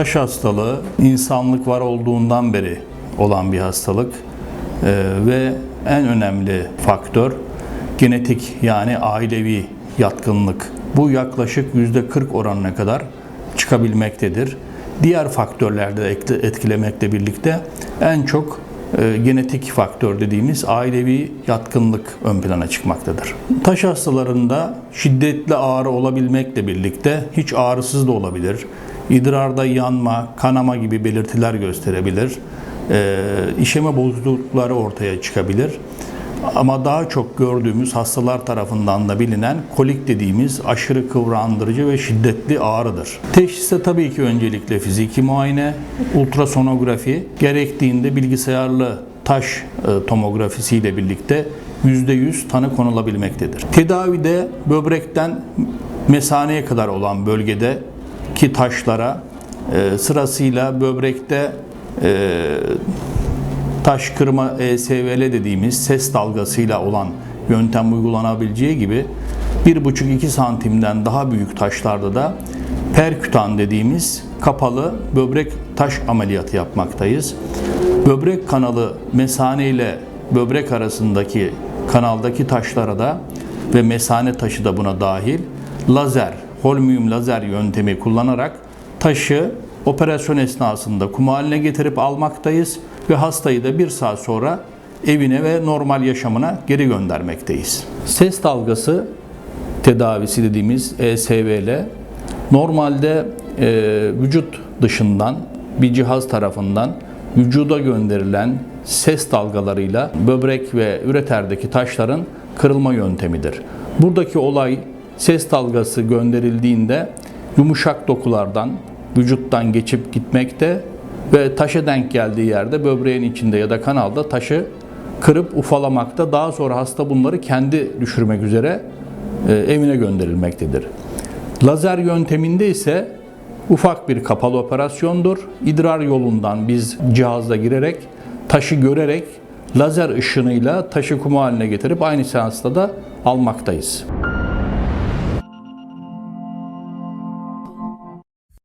Taş hastalığı insanlık var olduğundan beri olan bir hastalık Ee, ve en önemli faktör genetik yani ailevi yatkınlık. Bu yaklaşık %40 oranına kadar çıkabilmektedir. Diğer faktörler de ekle- etkilemekle birlikte en çok e, genetik faktör dediğimiz ailevi yatkınlık ön plana çıkmaktadır. Taş hastalarında şiddetli ağrı olabilmekle birlikte hiç ağrısız da olabilir. İdrarda yanma, kanama gibi belirtiler gösterebilir. E, işeme bozuklukları ortaya çıkabilir. Ama daha çok gördüğümüz hastalar tarafından da bilinen kolik dediğimiz aşırı kıvrandırıcı ve şiddetli ağrıdır. Teşhiste tabii ki öncelikle fiziki muayene, ultrasonografi, gerektiğinde bilgisayarlı taş e, tomografisiyle birlikte %100 tanı konulabilmektedir. Tedavide böbrekten mesaneye kadar olan bölgedeki taşlara e, sırasıyla böbrekte e, taş kırma ESVL dediğimiz ses dalgasıyla olan yöntem uygulanabileceği gibi 1,5-2 santimden daha büyük taşlarda da perkütan dediğimiz kapalı böbrek taş ameliyatı yapmaktayız. Böbrek kanalı mesane ile böbrek arasındaki kanaldaki taşlara da ve mesane taşı da buna dahil lazer, holmium lazer yöntemi kullanarak taşı operasyon esnasında kum haline getirip almaktayız ve hastayı da bir saat sonra evine ve normal yaşamına geri göndermekteyiz. Ses dalgası tedavisi dediğimiz ESVL normalde e, vücut dışından bir cihaz tarafından vücuda gönderilen ses dalgalarıyla böbrek ve üreterdeki taşların kırılma yöntemidir. Buradaki olay ses dalgası gönderildiğinde yumuşak dokulardan vücuttan geçip gitmekte ve taşa denk geldiği yerde böbreğin içinde ya da kanalda taşı kırıp ufalamakta. Daha sonra hasta bunları kendi düşürmek üzere e, evine gönderilmektedir. Lazer yönteminde ise ufak bir kapalı operasyondur. İdrar yolundan biz cihazla girerek, taşı görerek lazer ışınıyla taşı kumu haline getirip aynı seansta da almaktayız.